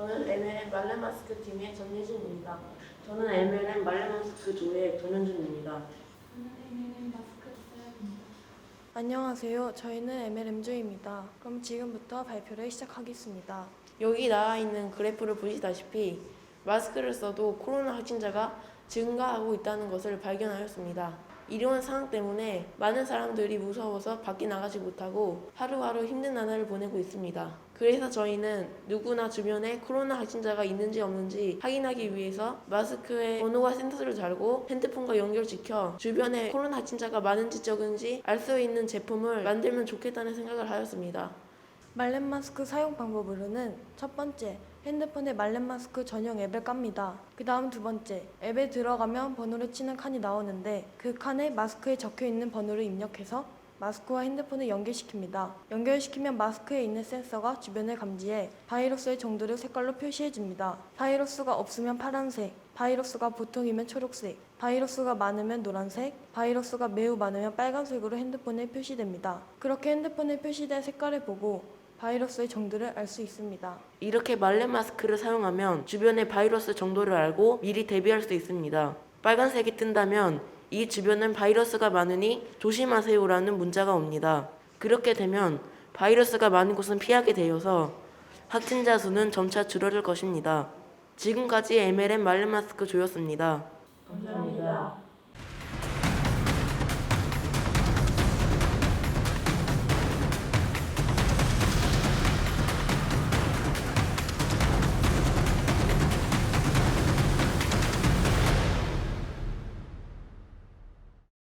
저는 MLN 말레마스크 팀의 전예진입니다. 저는 MLN 말레마스크 조의 전현준입니다. 안녕하세요. 저희는 MLM조입니다. 그럼 지금부터 발표를 시작하겠습니다. 여기 나와 있는 그래프를 보시다시피 마스크를 써도 코로나 확진자가 증가하고 있다는 것을 발견하였습니다. 이러한 상황 때문에 많은 사람들이 무서워서 밖에 나가지 못하고 하루하루 힘든 나날을 보내고 있습니다. 그래서 저희는 누구나 주변에 코로나 확진자가 있는지 없는지 확인하기 위해서 마스크에 번호와 센서를 달고 핸드폰과 연결시켜 주변에 코로나 확진자가 많은지 적은지 알 수 있는 제품을 만들면 좋겠다는 생각을 하였습니다. 말렘 마스크 사용 방법으로는 첫 번째, 핸드폰에 말렘 마스크 전용 앱을 깝니다. 그 다음 두 번째, 앱에 들어가면 번호를 치는 칸이 나오는데 그 칸에 마스크에 적혀 있는 번호를 입력해서 마스크와 핸드폰을 연결시킵니다. 연결시키면 마스크에 있는 센서가 주변을 감지해 바이러스의 정도를 색깔로 표시해줍니다. 바이러스가 없으면 파란색, 바이러스가 보통이면 초록색, 바이러스가 많으면 노란색, 바이러스가 매우 많으면 빨간색으로 핸드폰에 표시됩니다. 그렇게 핸드폰에 표시된 색깔을 보고 바이러스의 정도를 알 수 있습니다. 이렇게 말레 마스크를 사용하면 주변의 바이러스 정도를 알고 미리 대비할 수 있습니다. 빨간색이 뜬다면 이 주변은 바이러스가 많으니 조심하세요라는 문자가 옵니다. 그렇게 되면 바이러스가 많은 곳은 피하게 되어서 확진자 수는 점차 줄어들 것입니다. 지금까지 MLM 말레 마스크 조였습니다. 감사합니다.